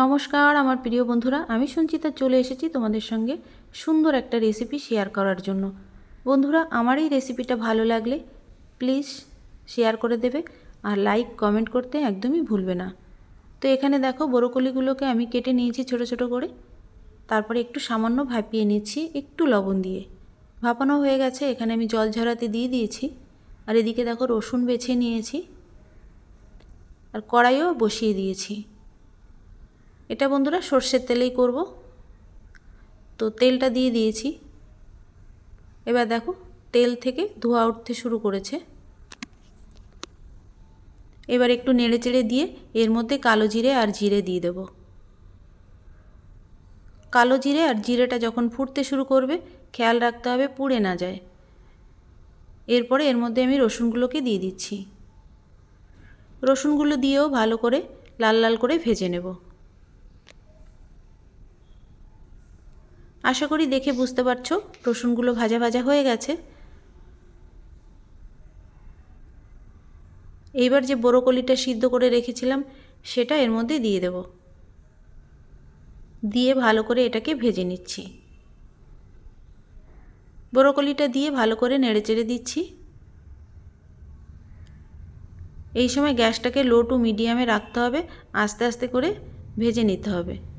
নমস্কার, আমার প্রিয় বন্ধুরা, আমি সঞ্চিতা চলে এসেছি তোমাদের সঙ্গে সুন্দর একটা রেসিপি শেয়ার করার জন্য। বন্ধুরা, আমার এই রেসিপিটা ভালো লাগলে প্লিজ শেয়ার করে দেবে আর লাইক কমেন্ট করতে একদমই ভুলবে না। তো এখানে দেখো, বরকলিগুলোকে আমি কেটে নিয়েছি ছোট ছোট করে। তারপরে একটু সামান্য ভাপিয়ে নিচ্ছি, একটু লবণ দিয়ে। ভাপানো হয়ে গেছে, এখানে আমি জল ঝরাতে দিয়ে দিয়েছি। আর এদিকে দেখো, রসুন বেছে নিয়েছি। আর কড়াইও বসিয়ে দিয়েছি। এটা বন্ধুরা সর্ষের তেলেই করব। তো তেলটা দিয়ে দিয়েছি। এবার দেখো, তেল থেকে ধোয়া উঠতে শুরু করেছে। এবার একটু নেড়ে চেড়ে দিয়ে এর মধ্যে কালো জিরে আর জিরে দিয়ে দেব। কালো জিরে আর জিরেটা যখন ফুটতে শুরু করবে, খেয়াল রাখতে হবে পুড়ে না যায়। এরপরে এর মধ্যে আমি রসুনগুলোকে দিয়ে দিচ্ছি। রসুনগুলো দিয়েও ভালো করে লাল লাল করে ভেজে নেব। আশা করি দেখে বুঝতে পারছ, রসুনগুলো ভাজা ভাজা হয়ে গেছে। এইবার যে বড়কলিটা সিদ্ধ করে রেখেছিলাম, সেটা এর মধ্যে দিয়ে দেব। দিয়ে ভালো করে এটাকে ভেজে নিচ্ছি। বড়কলিটা দিয়ে ভালো করে নেড়ে চেড়ে দিচ্ছি। এই সময় গ্যাসটাকে লো টু মিডিয়ামে রাখতে হবে, আস্তে আস্তে করে ভেজে নিতে হবে।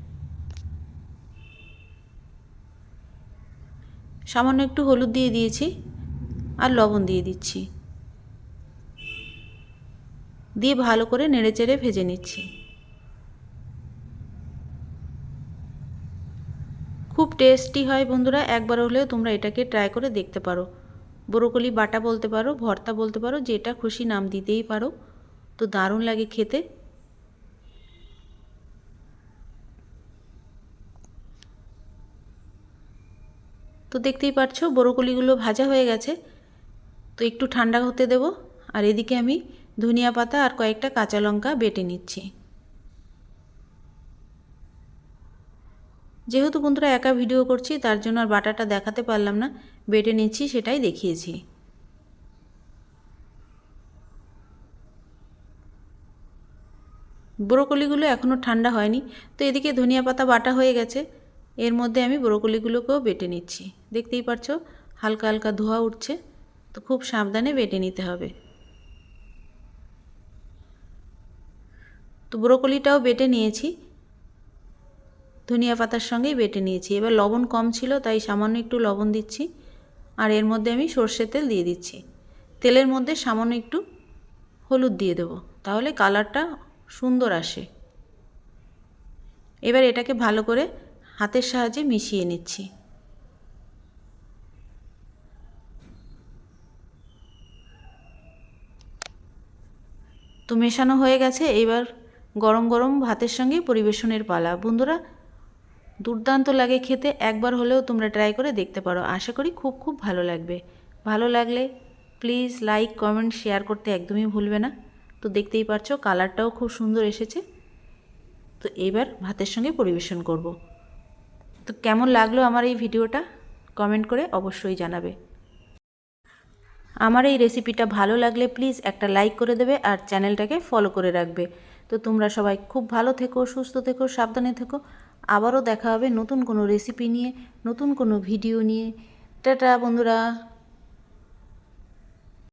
সামান্য একটু হলুদ দিয়ে দিয়েছি আর লবণ দিয়ে দিচ্ছি। দিয়ে ভালো করে নেড়েচেড়ে ভেজে নিচ্ছি। খুব টেস্টি হয় বন্ধুরা, একবার হলেও তোমরা এটাকে ট্রাই করে দেখতে পারো। ব্রোকলি বাটা বলতে পারো, ভর্তা বলতে পারো, যেটা খুশি নাম দিতেই পারো। তো দারুণ লাগে খেতে। তো দেখতেই পাচ্ছ বড়কলিগুলো ভাজা হয়ে গেছে। তো একটু ঠান্ডা হতে দেব। আর এদিকে আমি ধনিয়া পাতা আর কয়েকটা কাঁচা লঙ্কা বেটে নিচ্ছি। যেহেতু বন্ধুরা একা ভিডিও করছি, তার জন্য আর বাটাটা দেখাতে পারলাম না। বেটে নিচ্ছি, সেটাই দেখিয়েছি। ব্রোকলিগুলো এখনও ঠান্ডা হয়নি। তো এদিকে ধনিয়া পাতা বাটা হয়ে গেছে। এর মধ্যে আমি ব্রোকলিগুলোকেও বেটে নিচ্ছি। দেখতেই পাচ্ছ হালকা হালকা ধোয়া উঠছে, তো খুব সাবধানে বেটে নিতে হবে। তো ব্রোকলিটাও বেটে নিয়েছি, ধনিয়া পাতার সঙ্গেই বেটে নিয়েছি। এবার লবণ কম ছিল, তাই সামান্য একটু লবণ দিচ্ছি, আর এর মধ্যে আমি সর্ষের তেল দিয়ে দিচ্ছি। তেলের মধ্যে সামান্য একটু হলুদ দিয়ে দেবো, তাহলে কালারটা সুন্দর আসে। এবার এটাকে ভালো করে হাতের সাহায্যে মিশিয়ে নিচ্ছি। তো মেশানো হয়ে গেছে, এবার গরম গরম ভাতের সঙ্গে পরিবেশনের পালা। বন্ধুরা, দুর্দান্ত লাগে খেতে, একবার হলেও তোমরা ট্রাই করে দেখতে পারো। আশা করি খুব খুব ভালো লাগবে। ভালো লাগলে প্লিজ লাইক কমেন্ট শেয়ার করতে একদমই ভুলবে না। তো দেখতেই পারছ কালারটাও খুব সুন্দর এসেছে। তো এবার ভাতের সঙ্গে পরিবেশন করব। তো কেমন লাগল আমার এই ভিডিওটা? কমেন্ট করে অবশ্যই জানাবে। আমার এই রেসিপিটা ভালো লাগলে প্লিজ একটা লাইক করে দেবে আর চ্যানেলটাকে ফলো করে রাখবে। তো তোমরা সবাই খুব ভালো থেকো, সুস্থ থেকো, সাবধানে থেকো। আবারও দেখা হবে নতুন কোনো রেসিপি নিয়ে, নতুন কোনো ভিডিও নিয়ে। টাটা বন্ধুরা।